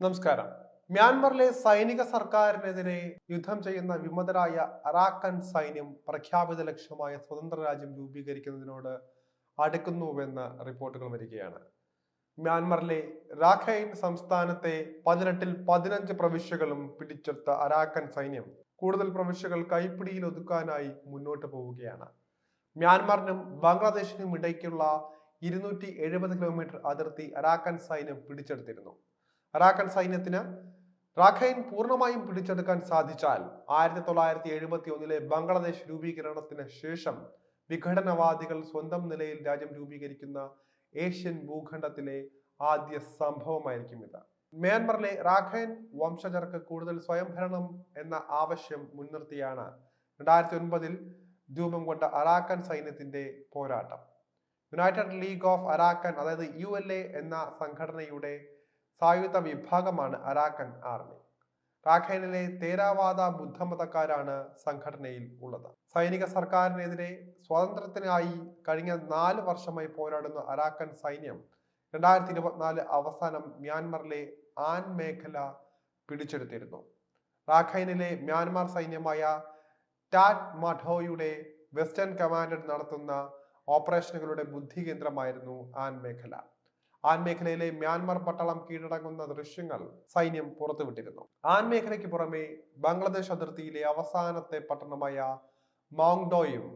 നമസ്കാരം. മ്യാൻമറിലെ സൈനിക സർക്കാരിനെതിരെ യുദ്ധം ചെയ്യുന്ന വിമതരായ അറാക്കൻ സൈന്യം പ്രഖ്യാപിത ലക്ഷ്യമായ സ്വതന്ത്ര രാജ്യം രൂപീകരിക്കുന്നതിനോട് അടുക്കുന്നുവെന്ന് റിപ്പോർട്ടുകൾ വരികയാണ്. മ്യാൻമറിലെ റാഖൈൻ സംസ്ഥാനത്തെ പതിനെട്ടിൽ പതിനഞ്ച് പ്രവിശ്യകളും പിടിച്ചെടുത്ത അറാക്കൻ സൈന്യം കൂടുതൽ പ്രവിശ്യകൾ കൈപ്പിടിയിൽ ഒതുക്കാനായി മുന്നോട്ട് പോവുകയാണ്. മ്യാൻമറിനും ബംഗ്ലാദേശിനും ഇടയ്ക്കുള്ള ഇരുന്നൂറ്റി എഴുപത് കിലോമീറ്റർ അതിർത്തി അറാക്കൻ സൈന്യം പിടിച്ചെടുത്തിരുന്നു. അറാക്കൻ സൈന്യത്തിന് റാഖൈൻ പൂർണമായും പിടിച്ചെടുക്കാൻ സാധിച്ചാൽ ആയിരത്തി തൊള്ളായിരത്തി എഴുപത്തി ഒന്നിലെ ബംഗ്ലാദേശ് രൂപീകരണത്തിന് ശേഷം വിഘടനവാദികൾ സ്വന്തം നിലയിൽ രാജ്യം രൂപീകരിക്കുന്ന ഏഷ്യൻ ഭൂഖണ്ഡത്തിലെ ആദ്യ സംഭവമായിരിക്കും ഇത്. മ്യാൻമറിലെ റാഖൈൻ വംശജർക്ക് കൂടുതൽ സ്വയംഭരണം എന്ന ആവശ്യം മുൻനിർത്തിയാണ് രണ്ടായിരത്തി ഒൻപതിൽ രൂപം കൊണ്ട അറാക്കൻ സൈന്യത്തിന്റെ പോരാട്ടം. യുണൈറ്റഡ് ലീഗ് ഓഫ് അറാക്കൻ അതായത് യു എന്ന സംഘടനയുടെ സായുധ വിഭാഗമാണ് അരാക്കൻ ആർമി. റാഖൈനിലെ തേരാവാദ ബുദ്ധമതക്കാരാണ് സംഘടനയിൽ ഉള്ളത്. സൈനിക സർക്കാരിനെതിരെ സ്വാതന്ത്ര്യത്തിനായി കഴിഞ്ഞ നാല് വർഷമായി പോരാടുന്ന അരാക്കൻ സൈന്യം രണ്ടായിരത്തി ഇരുപത്തിനാല് അവസാനം മ്യാൻമറിലെ ആൻ മേഖല പിടിച്ചെടുത്തിരുന്നു. റാഖൈനിലെ മ്യാൻമാർ സൈന്യമായ ടാറ്റ് മഠോയുടെ വെസ്റ്റേൺ കമാൻഡർ നടത്തുന്ന ഓപ്പറേഷനുകളുടെ ബുദ്ധി കേന്ദ്രമായിരുന്നു ആൻ മേഖല. ആൻ മേഖലയിലെ മ്യാൻമാർ പട്ടാളം കീഴടങ്ങുന്ന ദൃശ്യങ്ങൾ സൈന്യം പുറത്തുവിട്ടിരുന്നു. ആൻ മേഖലയ്ക്ക് പുറമെ ബംഗ്ലാദേശ് അതിർത്തിയിലെ അവസാനത്തെ പട്ടണമായ മോങ്ഡോയും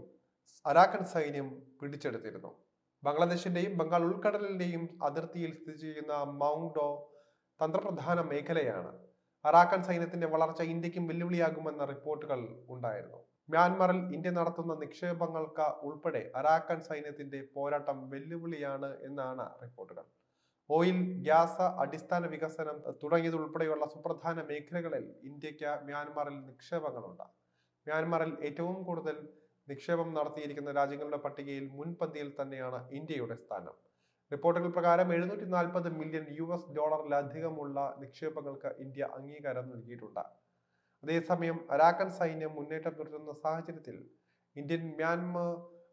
അരാക്കൻ സൈന്യം പിടിച്ചെടുത്തിരുന്നു. ബംഗ്ലാദേശിന്റെയും ബംഗാൾ ഉൾക്കടലിന്റെയും അതിർത്തിയിൽ സ്ഥിതി ചെയ്യുന്ന മൗങ്ഡോ തന്ത്രപ്രധാന മേഖലയാണ്. അറാക്കൻ സൈന്യത്തിന്റെ വളർച്ച ഇന്ത്യക്കും വെല്ലുവിളിയാകുമെന്ന റിപ്പോർട്ടുകൾ ഉണ്ടായിരുന്നു. മ്യാൻമറിൽ ഇന്ത്യ നടത്തുന്ന നിക്ഷേപങ്ങൾക്ക് ഉൾപ്പെടെ അരാക്കൻ സൈന്യത്തിന്റെ പോരാട്ടം വെല്ലുവിളിയാണ് എന്നാണ് റിപ്പോർട്ടുകൾ. ഓയിൽ ഗ്യാസ് അടിസ്ഥാന വികസനം തുടങ്ങിയതുൾപ്പെടെയുള്ള സുപ്രധാന മേഖലകളിൽ ഇന്ത്യയ്ക്ക് മ്യാൻമറിൽ നിക്ഷേപങ്ങളുണ്ട്. മ്യാൻമറിൽ ഏറ്റവും കൂടുതൽ നിക്ഷേപം നടത്തിയിരിക്കുന്ന രാജ്യങ്ങളുടെ പട്ടികയിൽ മുൻപന്തിയിൽ തന്നെയാണ് ഇന്ത്യയുടെ സ്ഥാനം. റിപ്പോർട്ടുകൾ പ്രകാരം എഴുന്നൂറ്റി നാൽപ്പത് മില്യൺ യു എസ് ഡോളറിലധികമുള്ള നിക്ഷേപങ്ങൾക്ക് ഇന്ത്യ അംഗീകാരം നൽകിയിട്ടുണ്ട്. അതേസമയം അരാക്കൻ സൈന്യം മുന്നേറ്റം തുടരുന്ന സാഹചര്യത്തിൽ ഇന്ത്യൻ മ്യാൻമർ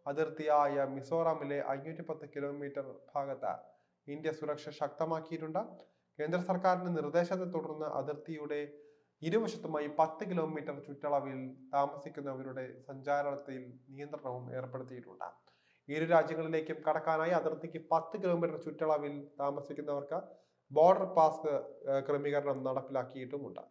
അതിർത്തിയായ മിസോറാമിലെ അഞ്ഞൂറ്റി പത്ത് കിലോമീറ്റർ ഭാഗത്ത് ഇന്ത്യ സുരക്ഷ ശക്തമാക്കിയിട്ടുണ്ട്? കേന്ദ്ര സർക്കാരിന്റെ നിർദ്ദേശത്തെ തുടർന്ന് അതിർത്തിയുടെ ഇരുവശത്തുമായി പത്ത് കിലോമീറ്റർ ചുറ്റളവിൽ താമസിക്കുന്നവരുടെ സഞ്ചാരത്തിൽ നിയന്ത്രണവും ഏർപ്പെടുത്തിയിട്ടുണ്ട്? ഇരു രാജ്യങ്ങളിലേക്കും കടക്കാനായി അതിർത്തിക്ക് പത്ത് കിലോമീറ്റർ ചുറ്റളവിൽ താമസിക്കുന്നവർക്ക് ബോർഡർ പാസ് ക്രമീകരണം നടപ്പിലാക്കിയിട്ടുമുണ്ട്.